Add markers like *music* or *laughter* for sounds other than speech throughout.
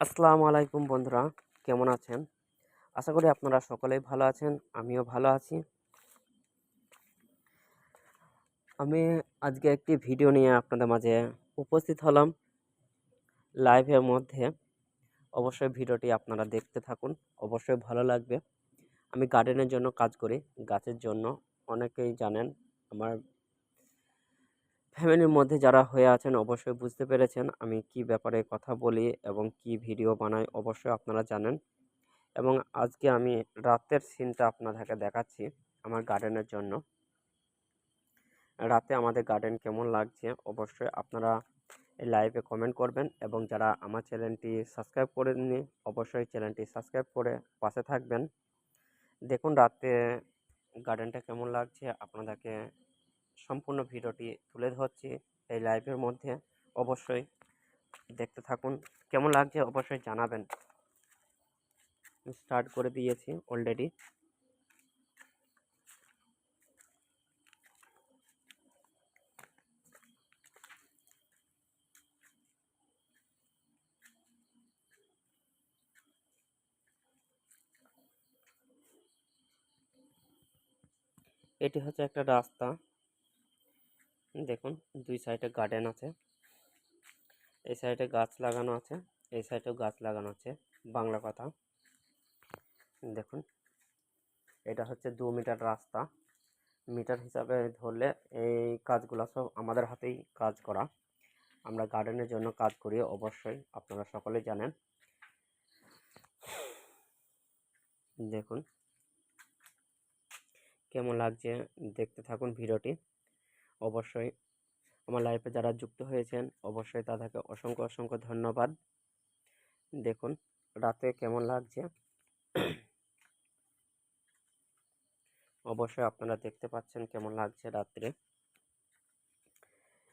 আসসালামু আলাইকুম বন্ধুরা, কেমন আছেন? আশা করি আপনারা সকলেই ভালো আছেন, আমিও ভালো আছি। আমি আজকে একটি ভিডিও নিয়ে আপনাদের মাঝে উপস্থিত হলাম। লাইভের মধ্যে অবশ্যই ভিডিওটি আপনারা দেখতে থাকুন, অবশ্যই ভালো লাগবে। আমি গার্ডেনের জন্য কাজ করি, গাছের জন্য। অনেকেই জানেন, আমার ফ্যামিলির মধ্যে যারা হয়ে আছেন অবশ্যই বুঝতে পেরেছেন আমি কি ব্যাপারে কথা বলি এবং কি ভিডিও বানাই অবশ্যই আপনারা জানেন। এবং আজকে আমি রাতের সিনটা আপনাদেরকে দেখাচ্ছি আমার গার্ডেনের জন্য। রাতে আমাদের গার্ডেন কেমন লাগছে অবশ্যই আপনারা লাইভে কমেন্ট করবেন এবং যারা আমার চ্যানেলটি সাবস্ক্রাইব করেননি অবশ্যই চ্যানেলটি সাবস্ক্রাইব করে পাশে থাকবেন। দেখুন রাতে গার্ডেনটা কেমন লাগছে আপনাদেরকে সম্পূর্ণ ভিডিওটি তুলে ধরছি এই লাইভের মধ্যে। অবশ্যই দেখতে থাকুন। কেমন লাগছে অবশ্যই জানাবেন। স্টার্ট করে দিয়েছি অলরেডি এটি হচ্ছে একটা রাস্তা। দেখুন, দুই সাইডে গার্ডেন আছে। এই সাইডে গাছ লাগানো আছে, এই সাইডেও গাছ লাগানো আছে, বাংলা কথা দেখুন, এটা হচ্ছে দু মিটার রাস্তা। মিটার হিসাবে ধরলে এই কাজগুলো সব আমাদের হাতেই কাজ করা। আমরা গার্ডেনের জন্য কাজ করি, অবশ্যই আপনারা সকলেই জানেন। দেখুন, কেমন লাগছে দেখতে থাকুন ভিডিওটি। অবশ্যই। আমার লাইফে যারা যুক্ত হয়েছেন, অবশ্যই তাদেরকে অসংখ্য অসংখ্য ধন্যবাদ। দেখুন, রাতে কেমন লাগছে? অবশ্যই আপনারা দেখতে পাচ্ছেন কেমন লাগছে রাত্রে।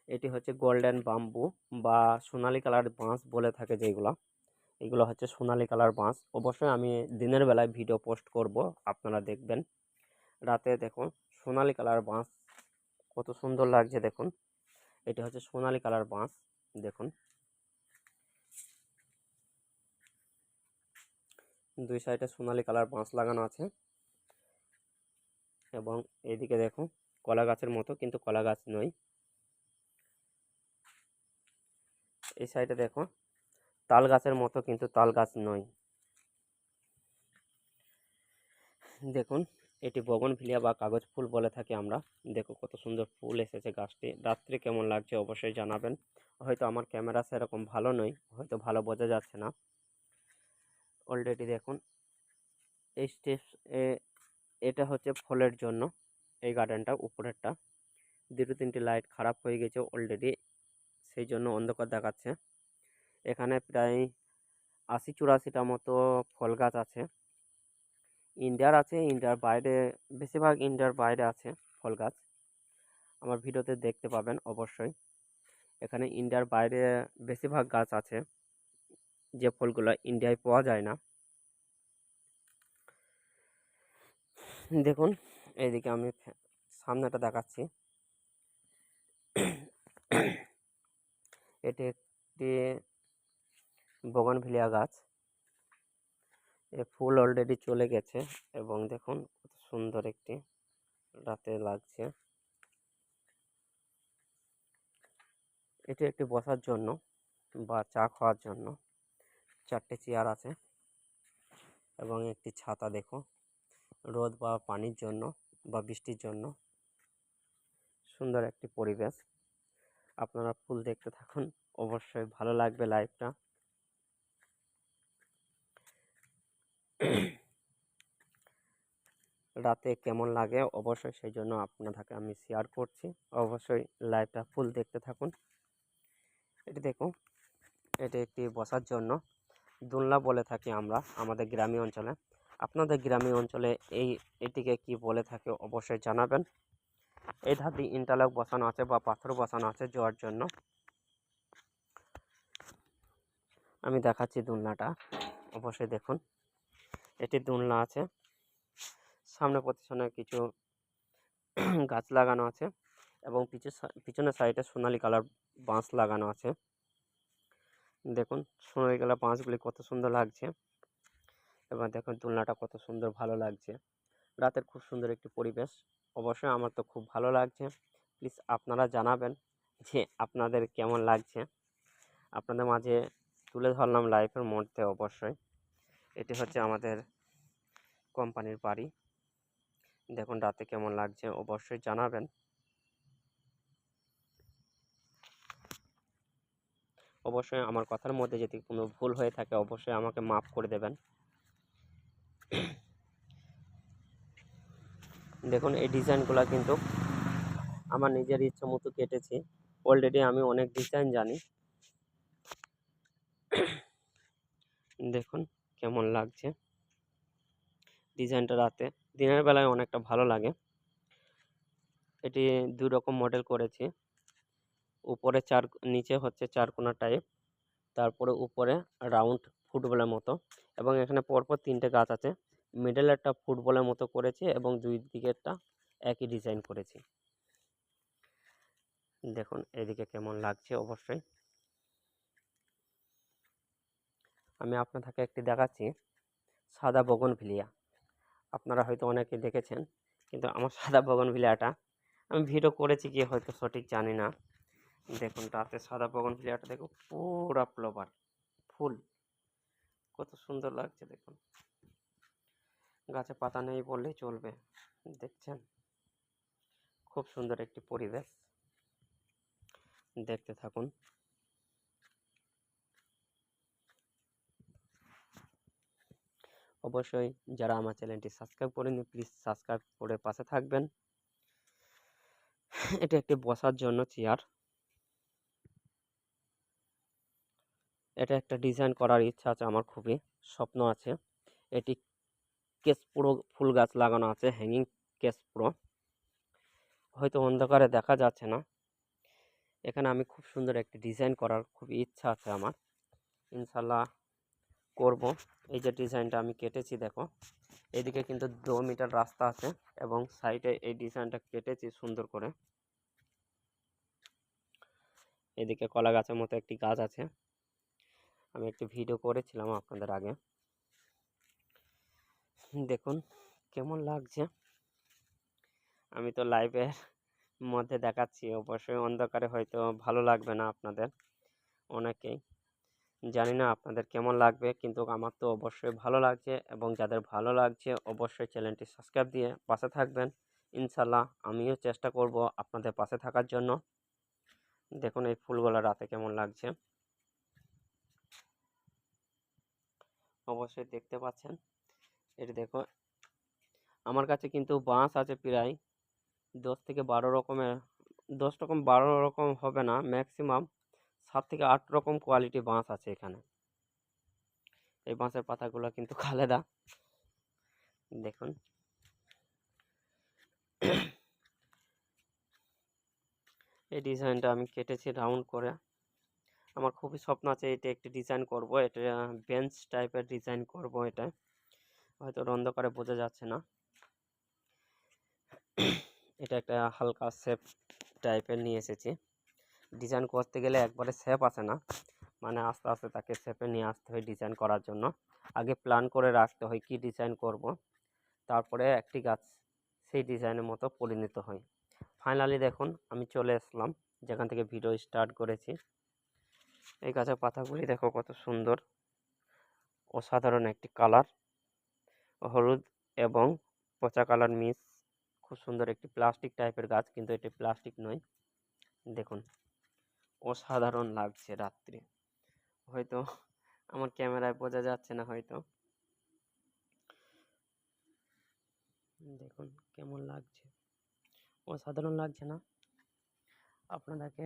এটি হচ্ছে গোল্ডেন বাম্বু বা সোনালি কালার বাঁশ বলে থাকে যেগুলো। এগুলো হচ্ছে সোনালি কালার বাঁশ। অবশ্যই আমি দিনের বেলায় ভিডিও পোস্ট করব, আপনারা দেখবেন। রাতে দেখুন, সোনালি কালার বাঁশ কত সুন্দর লাগছে দেখুন। এটা হচ্ছে সোনালি কালার বাঁশ, দেখুন। দুই সাইডে সোনালি কালার বাঁশ লাগানো আছে এবং এদিকে দেখো কলা গাছের মতো, কিন্তু কলা গাছ নয়। এই সাইডে দেখো তাল গাছের মতো, কিন্তু তাল গাছ নয়। দেখুন এটি বগনভিলিয়া বা কাগজ ফুল বলে থাকি আমরা। দেখো কত সুন্দর ফুল এসেছে গাছটি। রাত্রে কেমন লাগছে অবশ্যই জানাবেন। হয়তো আমার ক্যামেরা সেরকম ভালো নয়, হয়তো ভালো বোঝা যাচ্ছে না। অলরেডি দেখুন, এই স্টেপ এটা হচ্ছে ফলের জন্য এই গার্ডেনটা উপরেরটা। দুটো তিনটি লাইট খারাপ হয়ে গেছে অলরেডি সেই জন্য অন্ধকার দেখাচ্ছে। এখানে প্রায় আশি চুরাশিটা মতো ফল গাছ আছে। ইন্ডিয়ার আছে, ইন্ডিয়ার বাইরে, বেশিরভাগ ইন্ডিয়ার বাইরে আছে ফল গাছ। আমার ভিডিওতে দেখতে পাবেন অবশ্যই। এখানে ইন্ডিয়ার বাইরে বেশিরভাগ গাছ আছে, যে ফলগুলো ইন্ডিয়ায় পাওয়া যায় না। দেখুন, এইদিকে আমি সামনেটা দেখাচ্ছি। এটি একটি বগনভিলিয়া গাছ। ফুল অলরেডি চলে গেছে এবং দেখুন কত সুন্দর একটি রাতে লাগছে। এটি একটি বসার জন্য বা চা খাওয়ার জন্য। চারটে চেয়ার আছে এবং একটি ছাতা দেখো। রোদ বা পানির জন্য বা বৃষ্টির জন্য। সুন্দর একটি পরিবেশ। আপনারা ফুল দেখতে থাকুন। অবশ্যই ভালো লাগবে লাইভটা *clears throat* রাতে কেমন লাগে? অবশ্যই সেই জন্য আপনাদেরকে আমি শেয়ার করছি। অবশ্যই লাইভটা ফুল দেখতে থাকুন। এটি দেখুন, এটি একটি বসার জন্য। দোলনা বলে থাকি আমরা আমাদের গ্রামীণ অঞ্চলে। আপনাদের গ্রামীণ অঞ্চলে এই, এটিকে কি বলে থাকে অবশ্যই জানাবেন। এই দিয়ে ইন্টারলক বসানো আছে বা পাথর বসানো আছে জোয়ার জন্য। আমি দেখাচ্ছি দোলনাটা। অবশ্যই দেখুন। এটি দোলনা আছে। সামনে পিছনে কিছু *clears throat* গাছ লাগানো আছে এবং পিছু পিছনের সাইডে সোনালি কালার বাঁশ লাগানো আছে। দেখুন সোনালি কালার বাঁশগুলি কত সুন্দর লাগছে। এবার দেখুন দোলনাটা কত সুন্দর ভালো লাগছে। রাতের খুব সুন্দর একটি পরিবেশ। অবশ্যই আমার তো খুব ভালো লাগছে। প্লিজ আপনারা জানাবেন যে আপনাদের কেমন লাগছে। আপনাদের মাঝে তুলে ধরলাম লাইফের মধ্যে অবশ্যই। এটি হচ্ছে আমাদের কোম্পানির বাড়ি। দেখুন রাতে কেমন লাগছে, অবশ্যই জানাবেন। অবশ্যই আমার কথার মধ্যে যদি কোনো ভুল হয়ে থাকে, অবশ্যই আমাকে মাফ করে দেবেন। দেখুন, এই ডিজাইনগুলো কিন্তু আমার নিজের ইচ্ছা মতো কেটেছি। অলরেডি আমি অনেক ডিজাইন জানি। দেখুন কেমন লাগছে? ডিজাইনটা রাতে। দিনের বেলায় অনেকটা ভালো লাগে। এটি দু রকম মডেল করেছি। উপরে চার, নিচে হচ্ছে চারকোনা টাইপ তারপরে উপরে রাউন্ড ফুটবলের মতো এবং এখানে পরপর তিনটে গাছ আছে। মিডলেরটা ফুটবলের মতো করেছি এবং দুই দিকেরটা একই ডিজাইন করেছি। দেখুন, এদিকে কেমন লাগছে অবশ্যই। আমি আপনাদেরকে একটি দেখাচ্ছি। সাদা বগনভিলিয়া আপনারা হয়তো অনেকে দেখেছেন, কিন্তু আমার *laughs* সাদা বগনভিলিয়াটা আমি ভিডিও করেছি কি হয়তো সঠিক জানি না। দেখুন রাতে সাদা বগনভিলিয়াটা দেখো পুরা ফ্লোবার, ফুল। কত সুন্দর লাগছে, দেখুন। গাছে পাতা নেই বললেই চলবে, দেখছেন? খুব সুন্দর একটি পরিবেশ। দেখতে থাকুন। অবশ্যই যারা আমার চ্যানেলটি সাবস্ক্রাইব করেনি প্লিজ সাবস্ক্রাইব করে পাশে থাকবেন। এটা একটি বসার জন্য চেয়ার। এটা একটা ডিজাইন করার ইচ্ছা আছে, আমার খুবই স্বপ্ন আছে। এটি কেস পুরো ফুল গাছ লাগানো আছে হ্যাঙ্গিং কেস পুরো। হয়তো অন্ধকারে দেখা যাচ্ছে না। এখানে আমি খুব সুন্দর একটি ডিজাইন করার খুব ইচ্ছা আছে আমার। ইনশাল্লাহ করব। এই যে ডিজাইনটা আমি কেটেছি, দেখো। এদিকে কিন্তু দু মিটার রাস্তা আছে এবং সাইডে এই ডিজাইনটা কেটেছি সুন্দর করে। এদিকে কলা গাছের মতো একটি গাছ আছে। আমি একটি ভিডিও করেছিলাম আপনাদের আগে। দেখুন, কেমন লাগছে। আমি তো লাইভের মধ্যে দেখাচ্ছি, অবশ্যই অন্ধকারে হয়তো ভালো লাগবে না আপনাদের, অনেকেই। জানি না আপনাদের কেমন লাগবে, কিন্তু আমার তো অবশ্যই ভালো লাগছে এবং যাদের ভালো লাগছে অবশ্যই চ্যানেলটি সাবস্ক্রাইব দিয়ে পাশে থাকবেন। ইনশাল্লাহ আমিও চেষ্টা করব আপনাদের পাশে থাকার জন্য। দেখুন এই ফুলগুলো রাতে কেমন লাগছে। অবশ্যই দেখতে পাচ্ছেন। এটি দেখো, আমার কাছে কিন্তু বাঁশ আছে প্রায় দশ থেকে বারো রকমের, দশ রকম, বারো রকম হবে না, ম্যাক্সিমাম। সাত থেকে আট রকম কোয়ালিটি বাঁশ আছে এখানে। এই বাঁশের পাতাগুলো কিন্তু খালেদা। দেখুন। এই ডিজাইনটা আমি কেটেছি রাউন্ড করে। আমার খুবই স্বপ্ন আছে এটা একটি ডিজাইন করব। এটা বেঞ্চ টাইপের ডিজাইন করব এটা। হয়তো অন্ধকারে বোঝা যাচ্ছে না। এটা একটা হালকা শেপ টাইপের নিয়ে এসেছি। ডিজাইন করতে গেলে একবারে শেপ আসে না। মানে আস্তে আস্তে তাকে শেপে নিয়ে আসতে হয় ডিজাইন করার জন্য। আগে প্ল্যান করে রাখতে হয় কি ডিজাইন করব। তারপরে একটি গাছ সেই ডিজাইনের মতো পরিণত হয়। ফাইনালি দেখুন, আমি চলে আসলাম। যেখান থেকে ভিডিও স্টার্ট করেছি। এই গাছের পাতাগুলি দেখো কত সুন্দর। অসাধারণ একটি কালার হলুদ এবং পচা কালার মিস খুব সুন্দর একটি প্লাস্টিক টাইপের গাছ, কিন্তু এটি প্লাস্টিক নয়। দেখুন। অসাধারণ লাগছে রাত্রে। হয়তো আমার ক্যামেরায় বোঝা যাচ্ছে না হয়তো। দেখুন কেমন লাগছে। অসাধারণ লাগছে না? আপনাদেরকে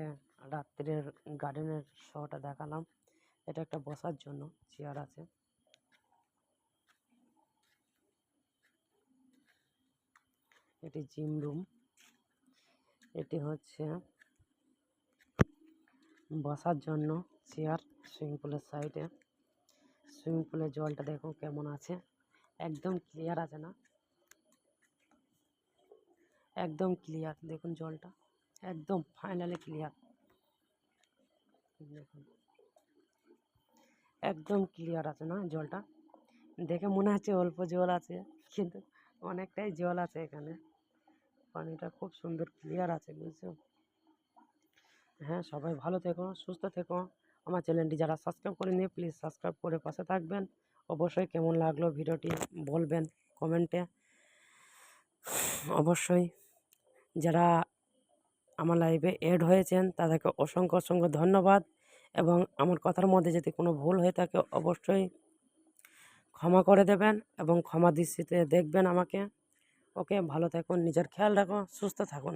রাত্রের গার্ডেনের শোটা দেখালাম। এটা একটা বসার জন্য চেয়ার আছে। এটি জিম রুম এটি হচ্ছে বসার জন্য চেয়ার, সুইমিং পুলের সাইডে। সুইমিং পুলের জলটা দেখো কেমন আছে। একদম ক্লিয়ার আছে না? একদম ক্লিয়ার, দেখুন জলটা। একদম ফাইনালি ক্লিয়ার। দেখুন। একদম ক্লিয়ার আছে না জলটা? দেখে মনে হচ্ছে অল্প জল আছে, কিন্তু অনেকটাই জল আছে এখানে। পানিটা খুব সুন্দর ক্লিয়ার আছে, বুঝছ? হ্যাঁ সবাই ভালো থেকো, সুস্থ থেকো। আমার চ্যানেলটি যারা সাবস্ক্রাইব করেনি প্লিজ সাবস্ক্রাইব করে পাশে থাকবেন। অবশ্যই কেমন লাগল ভিডিওটি বলবেন কমেন্টে অবশ্যই যারা আমার লাইভে এড হয়েছেন, তাদেরকে অসংখ্য অসংখ্য ধন্যবাদ। এবং আমার কথার মধ্যে যদি কোনো ভুল হয়ে থাকে, অবশ্যই ক্ষমা করে দেবেন এবং ক্ষমা দৃষ্টিতে দেখবেন আমাকে। ওকে ভালো থাকুন, নিজের খেয়াল রাখুন, সুস্থ থাকুন।